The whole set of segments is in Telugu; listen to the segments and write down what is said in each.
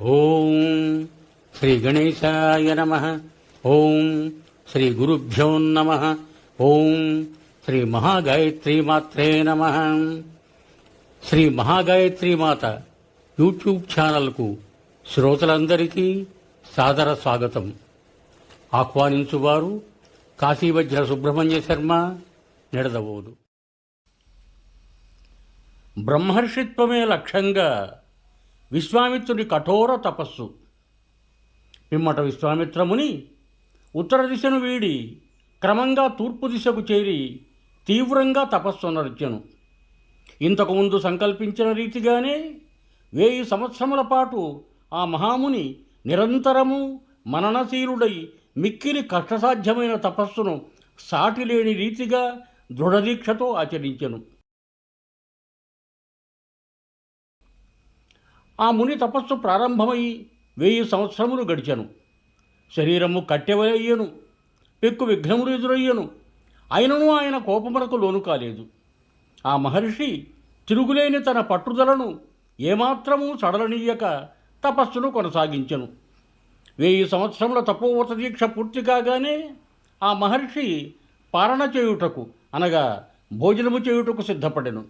ఓం శ్రీ గణేశాయ నమ. ఓం శ్రీ గురుభ్యో నమ. ఓం శ్రీ మహాగాయత్రి మాత్రే నమ. శ్రీ మహాగాయత్రి మాత యూట్యూబ్ ఛానల్కు శ్రోతలందరికీ సాదర స్వాగతం. ఆహ్వానించువారు కాశీవజ్ర సుబ్రహ్మణ్య శర్మ నిడదవోదు. బ్రహ్మర్షిత్వమే లక్ష్యంగా విశ్వామిత్రుడి కఠోర తపస్సు. పిమ్మట విశ్వామిత్రముని ఉత్తర దిశను వీడి క్రమంగా తూర్పు దిశకు చేరి తీవ్రంగా తపస్సు నడిచెను ఇంతకుముందు సంకల్పించిన రీతిగానే వేయి సంవత్సరముల పాటు ఆ మహాముని నిరంతరము మననశీలుడై మిక్కిలి కష్టసాధ్యమైన తపస్సును సాటిలేని రీతిగా దృఢదీక్షతో ఆచరించెను. ఆ ముని తపస్సు ప్రారంభమై వెయ్యి సంవత్సరములు గడిచెను. శరీరము కట్టెవయ్యను పెక్కు విఘ్నములు ఎదురయ్యను. అయినను ఆయన కోపమునకు లోను కాలేదు. ఆ మహర్షి తిరుగులేని తన పట్టుదలను ఏమాత్రము సడలనీయక తపస్సును కొనసాగించెను. వెయ్యి సంవత్సరముల తపోవత దీక్ష పూర్తి కాగానే ఆ మహర్షి పాలన చేయుటకు అనగా భోజనము చేయుటకు సిద్ధపడెను.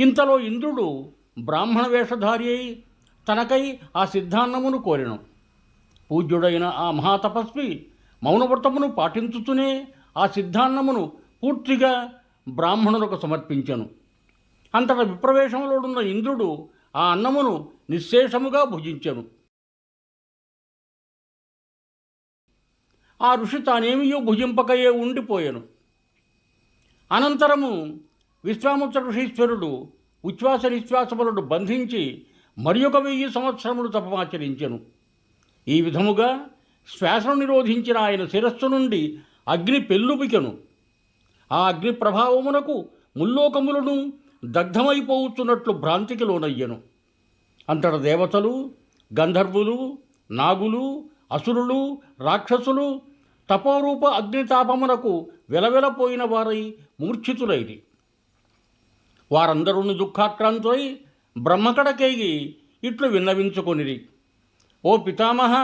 ఇంతలో ఇంద్రుడు బ్రాహ్మణ వేషధారి అయి తనకై ఆ సిద్ధాన్నమును కోరెను. పూజ్యుడైన ఆ మహాతపస్వి మౌనవ్రతమును పాటించుతూనే ఆ సిద్ధాన్నమును పూర్తిగా బ్రాహ్మణులకు సమర్పించెను. అంతట విప్రవేశంలోనున్న ఇంద్రుడు ఆ అన్నమును నిశ్శేషముగా భుజించెను. ఆ ఋషి తానేమియో భుజింపకయే ఉండిపోయాను. అనంతరము విశ్వామిత్ర ఋషీశ్వరుడు ఉచ్ఛ్వాస నిశ్వాసములను బంధించి మరి ఒక వెయ్యి సంవత్సరములు తపమాచరించెను. ఈ విధముగా శ్వాసను నిరోధించిన ఆయన శిరస్సు నుండి అగ్ని పెళ్ళుపికెను ఆ అగ్ని ప్రభావమునకు ముల్లోకములను దగ్ధమైపోతున్నట్లు భ్రాంతికి లోనయ్యను. అంతట దేవతలు గంధర్వులు నాగులు అసురులు రాక్షసులు తపోరూప అగ్నితాపమునకు వెలవెలపోయిన వారై మూర్ఛితులైరి. వారందరూ దుఃఖాక్రాంతులై బ్రహ్మకడకేగి ఇట్లు విన్నవించుకొనిరి. ఓ పితామహ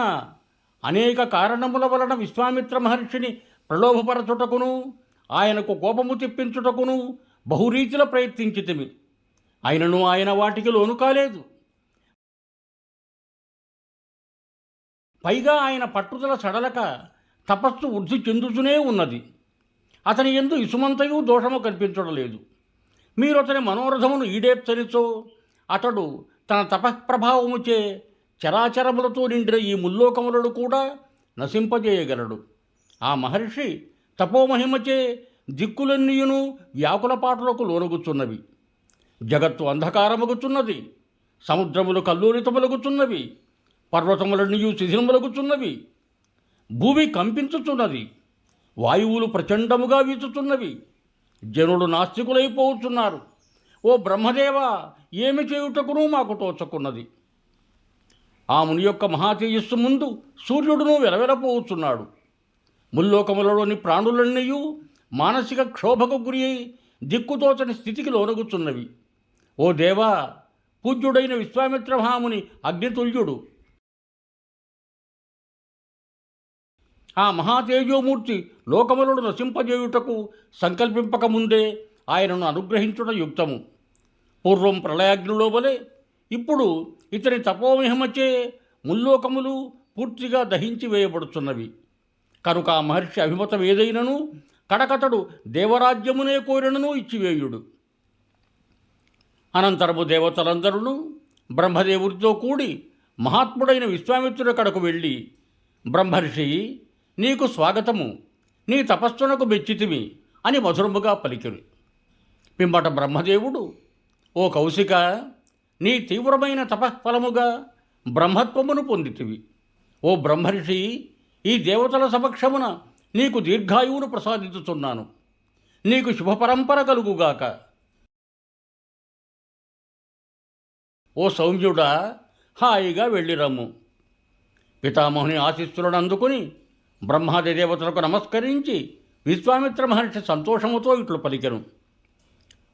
అనేక కారణముల వలన విశ్వామిత్ర మహర్షిని ప్రలోభపరచుటకును ఆయనకు కోపము తెప్పించుటకును బహురీతిలో ప్రయత్నించితిమి. ఆయనను ఆయన వాటికి లోను కాలేదు. పైగా ఆయన పట్టుదల సడలక తపస్సు వృద్ధి చెందుతూనే ఉన్నది. అతని ఎందు ఇసుమంతయు దోషము కనిపించడం లేదు. మీరు అతని మనోరథమును ఈడేర్చనిచో అతడు తన తపఃప్రభావముచే చరాచరములతో నిండిన ఈ ముల్లోకములను కూడా నశింపజేయగలడు. ఆ మహర్షి తపోమహిమచే దిక్కులన్నీయును వ్యాకులపాటులకు లోనగుచున్నవి. జగత్తు అంధకారమగుచున్నది. సముద్రములు కల్లూరితములగుచున్నవి పర్వతములన్నీయు శిథిలములగుచున్నవి భూమి కంపించుచున్నది. వాయువులు ప్రచండముగా వీచుచున్నవి. జనులు నాస్తికులైపోతున్నారు. ఓ బ్రహ్మదేవ ఏమి చేయుటకును మాకు తోచకున్నది. ఆ ముని యొక్క మహాతేజస్సు ముందు సూర్యుడును వెలవెలపోతున్నాడు. ముల్లోకములలోని ప్రాణులన్నీయు మానసిక క్షోభకు గురి అయి దిక్కుతోచని స్థితికి లోనగుచున్నవి. ఓ దేవా పూజ్యుడైన విశ్వామిత్ర మహాముని అగ్నితుల్యుడు ఆ మహాతేజోమూర్తి లోకములను నశింపజేయుటకు సంకల్పింపకముందే ఆయనను అనుగ్రహించుట యుక్తము. పూర్వం ప్రళయాగ్నిలో వలె ఇప్పుడు ఇతని తపోమహిమచే ముల్లోకములు పూర్తిగా దహించి వేయబడుతున్నవి. కనుక ఆ మహర్షి అభిమతం ఏదైనను కడకతడు దేవరాజ్యమునే కోరినను ఇచ్చివేయుడు. అనంతరము దేవతలందరూ బ్రహ్మదేవుడితో కూడి మహాత్ముడైన విశ్వామిత్రుడి కడకు వెళ్ళి బ్రహ్మర్షి నీకు స్వాగతము నీ తపస్సునకు మెచ్చితివి అని మధురముగా పలికిరు పిమ్మట బ్రహ్మదేవుడు ఓ కౌశిక నీ తీవ్రమైన తపఃఫలముగా బ్రహ్మత్వమును పొందితివి. ఓ బ్రహ్మర్షి ఈ దేవతల సమక్షమున నీకు దీర్ఘాయువును ప్రసాదించుతున్నాను నీకు శుభపరంపర కలుగుగాక. ఓ సౌమ్యుడా హాయిగా వెళ్ళిరమ్ము. పితామహుని ఆశీస్సులను అందుకుని బ్రహ్మాది దేవతలకు నమస్కరించి విశ్వామిత్ర మహర్షి సంతోషముతో ఇట్లు పలికెను.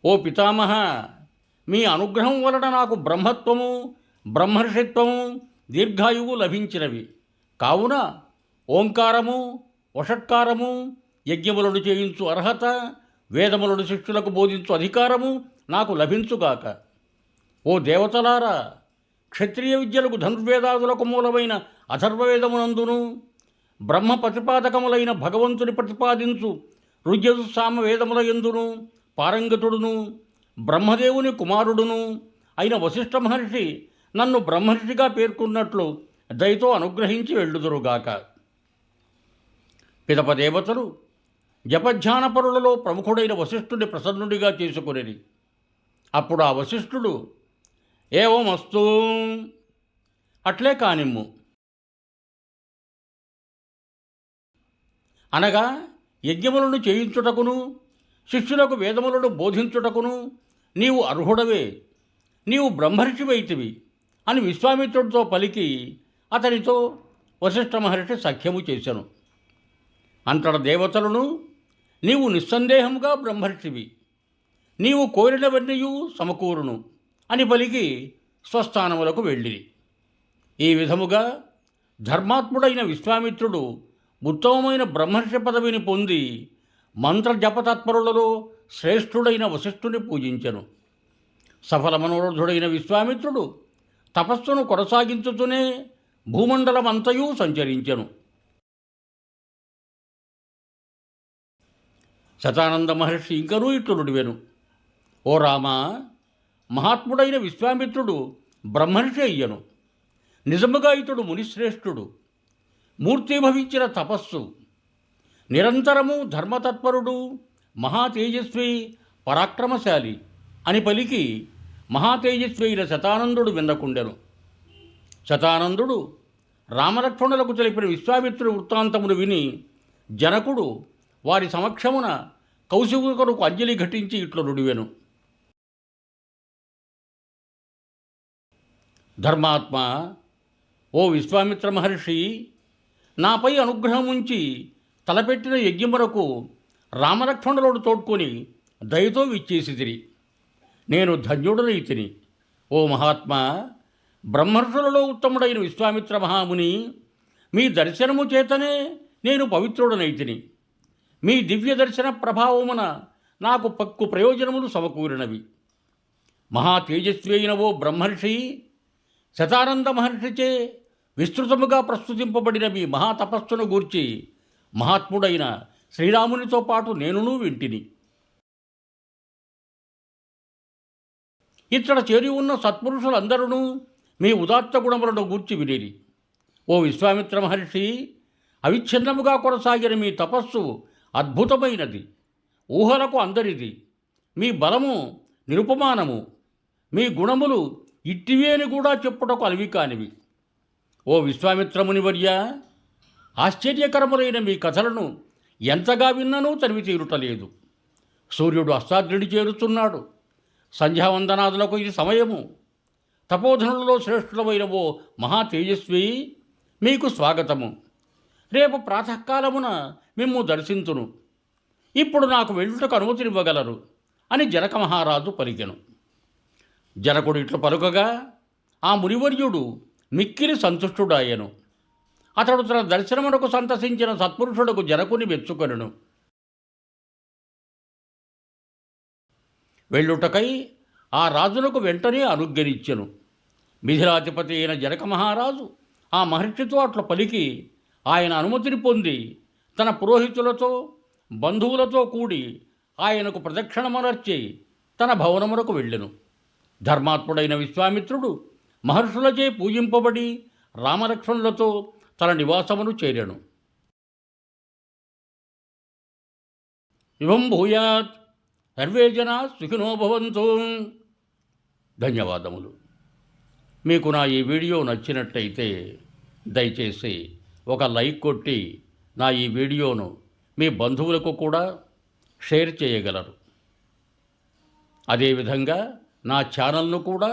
ఓ పితామహ మీ అనుగ్రహం వలన నాకు బ్రహ్మత్వము బ్రహ్మర్షిత్వము దీర్ఘాయువు లభించినవి. కావున ఓంకారము వషట్కారము యజ్ఞములను చేయించు అర్హత వేదములను శిష్యులకు బోధించు అధికారము నాకు లభించుగాక. ఓ దేవతలారా క్షత్రియ విద్యలకు ధనుర్వేదాదులకు మూలమైన అథర్వవేదమునందును బ్రహ్మ ప్రతిపాదకములైన భగవంతుని ప్రతిపాదించు. రుద్యసామ వేదముల ఎందును పారంగతుడును బ్రహ్మదేవుని కుమారుడును అయిన వశిష్ఠ మహర్షి నన్ను బ్రహ్మర్షిగా పేర్కొన్నట్లు దయతో అనుగ్రహించి వెళ్ళుదురుగాక. పిదప దేవతలు జపధ్యానపరులలో ప్రముఖుడైన వశిష్ఠుని ప్రసన్నుడిగా చేసుకునేది అప్పుడు ఆ వశిష్ఠుడు ఏవమస్తూ? అట్లే కానిమ్ము. అనగా యజ్ఞములను చేయించుటకును శిష్యులకు వేదములను బోధించుటకును నీవు అర్హుడవే నీవు బ్రహ్మర్షివైతివి అని విశ్వామిత్రుడితో పలికి అతనితో వశిష్ఠ మహర్షి సఖ్యము చేశాను అంతట దేవతలను నీవు నిస్సందేహముగా బ్రహ్మర్షివి నీవు కోరినవన్నీయు సమకూరును అని పలికి స్వస్థానములకు వెళ్ళిరి. ఈ విధముగా ధర్మాత్ముడైన విశ్వామిత్రుడు ఉత్తమమైన బ్రహ్మర్షి పదవిని పొంది మంత్ర జపతత్పరులలో శ్రేష్ఠుడైన వశిష్ఠుని పూజించెను. సఫల మనోరథుడైన విశ్వామిత్రుడు తపస్సును కొనసాగించుతూనే భూమండలమంతయూ సంచరించెను. శతానంద మహర్షి ఇంకనూ ఇట్టునుడివెను ఓ రామ మహాత్ముడైన విశ్వామిత్రుడు బ్రహ్మర్షి అయ్యను. నిజముగా ఇతడు మునిశ్రేష్ఠుడు. మూర్తిభవించిన తపస్సు. నిరంతరము ధర్మతత్పరుడు మహాతేజస్వి పరాక్రమశాలి అని పలికి మహాతేజస్వి అయిన శతానందుడు విందకుండెను శతానందుడు రామలక్ష్మణులకు తెలిపిన విశ్వామిత్రుడి వృత్తాంతమును విని జనకుడు వారి సమక్షమున కౌశికులకు అంజలి ఘటించి ఇట్లు నుడివెను. ధర్మాత్మ ఓ విశ్వామిత్ర మహర్షి నాపై అనుగ్రహం ఉంచి తలపెట్టిన యజ్ఞమునకు రామలక్ష్మణులను తోడ్కొని దయతో విచ్చేసిదిరి నేను ధన్యుడనైతిని ఓ మహాత్మా బ్రహ్మర్షులలో ఉత్తముడైన విశ్వామిత్ర మహాముని మీ దర్శనము చేతనే నేను పవిత్రుడనైతిని మీ దివ్య దర్శన ప్రభావమున నాకు పక్కు ప్రయోజనములు సమకూరినవి. మహా తేజస్వి అయిన ఓ బ్రహ్మర్షి శతానంద మహర్షిచే విస్తృతముగా ప్రస్తుతింపబడిన మీ మహాతపస్సును గూర్చి మహాత్ముడైన శ్రీరామునితో పాటు నేనును వింటిని. ఇక్కడ చేరి ఉన్న సత్పురుషులందరూ మీ ఉదాత్త గుణములను గూర్చి వినేది ఓ విశ్వామిత్ర మహర్షి అవిచ్ఛిన్నముగా కొనసాగిన మీ తపస్సు అద్భుతమైనది. ఊహలకు అందరిది. మీ బలము నిరుపమానము. మీ గుణములు ఇట్టివే అని కూడా చెప్పుటకు అలవి కానివి. ఓ విశ్వామిత్రముని వర్య ఆశ్చర్యకరములైన మీ కథలను ఎంతగా విన్ననూ తనివి తీరుటలేదు. సూర్యుడు అస్తాద్రుడి చేరుతున్నాడు సంధ్యావందనాదులకు ఇది సమయము. తపోధనులలో శ్రేష్ఠులమైన ఓ మహా తేజస్వి మీకు స్వాగతము. రేపు ప్రాతకాలమున మిమ్ము దర్శించును. ఇప్పుడు నాకు వెళ్ళుటకు అనుమతినివ్వగలరు అని జనక మహారాజు పలికెను జనకుడు ఇట్లు పలుకగా ఆ మునివర్యుడు మిక్కిలి సంతుష్టుడాయను. అతడు తన దర్శనమునకు సంతసించిన సత్పురుషుడకు జనకుని మెచ్చుకొనెను వెళ్ళుటకై ఆ రాజునకు వెంటనే అనుగ్రహించెను. మిథిలాధిపతి అయిన జనక మహారాజు ఆ మహర్షితో అట్ల పలికి ఆయన అనుమతిని పొంది తన పురోహితులతో బంధువులతో కూడి ఆయనకు ప్రదక్షిణమనర్చి తన భవనమునకు వెళ్ళెను. ధర్మాత్ముడైన విశ్వామిత్రుడు మహర్షులచే పూజింపబడి రామలక్ష్మణులతో తన నివాసమును చేరాను. ఇవం భూయాత్ సర్వే జన సుఖినోభవంతు ధన్యవాదములు. మీకు నా ఈ వీడియో నచ్చినట్టయితే దయచేసి ఒక లైక్ కొట్టి నా ఈ వీడియోను మీ బంధువులకు కూడా షేర్ చేయగలరు. అదేవిధంగా నా ఛానల్ను కూడా